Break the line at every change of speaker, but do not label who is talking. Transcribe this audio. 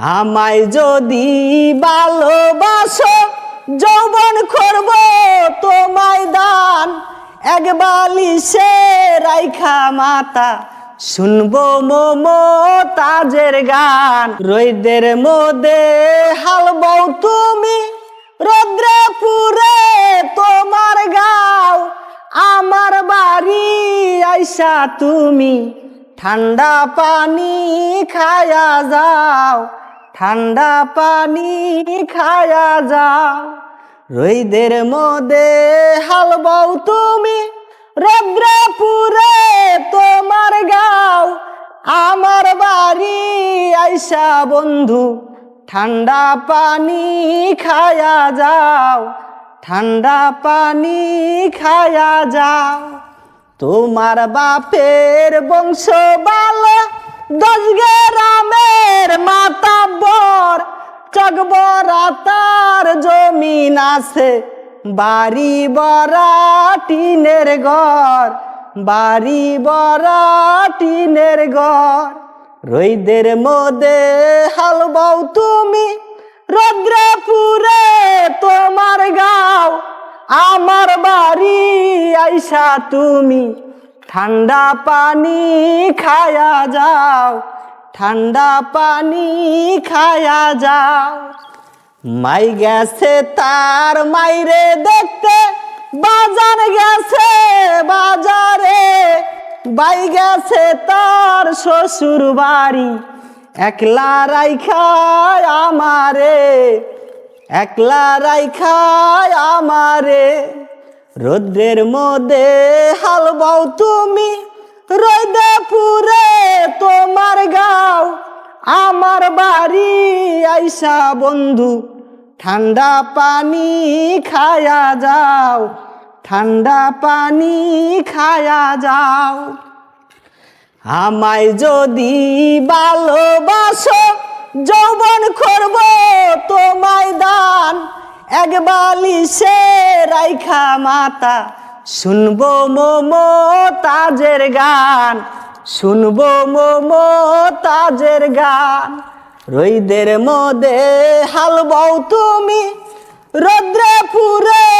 আমায় যদি ভালোবাসো, যৌবন করব তোমায় দান। এক বালিশে রাইখা মাতা, শুনব মোমো তাজের গান। রৈদের মধ্যে হালবৌ তুমি রৌদ্রে পুরে তোমার গাও। আমার বাড়ি আইসা তুমি, ঠান্ডা পানি খায়া যাও। ঠান্ডা পানি খায়া যাও। রৈদের মধ্যে হালবাও তুমি রৌদ্রে পুরে তোমার গাও। আমার বাড়ি আইসা বন্ধু, ঠান্ডা পানি খায়া যাও। ঠান্ডা পানি খায়া যাও। তোমার বাপের বংশ বালা দশ গ্রামের মাতা তার জমিন আছে। বাড়ি বরা টিনের ঘর, বাড়ি বরা টিনের ঘর। রৈদের মধ্যে হালবাও তুমি রৌদ্রে পুরে তোমার গাও। আমার বাড়ি আইসা তুমি, ঠান্ডা পানি খায়া যাও, ঠান্ডা পানি খায়া যাও। মাই গেছে তার মাইরে দেখতে, বাজার গেছে বাজারে। বাই গেছে তার শ্বশুর বাড়ি, একলা রাইখায় আমারে, একলা রাইখায় আমারে। রোদ্রের মধ্যে হালবাও তুমি রোদে পুরে তোমার গাও আমার বাড়ি আইসা বন্ধু, ঠান্ডা পানি খায়া যাও, ঠান্ডা পানি খায়া যাও। আমায় যদি ভালোবাসো, যৌবন করব তোমায় দান। এক বালিশে রাইখা মাতা, শুনব মোমো তাজের গান, শুনব মোমো তাজের গান। রইদের মদে হালবাও তুমি রদ্রে পুরে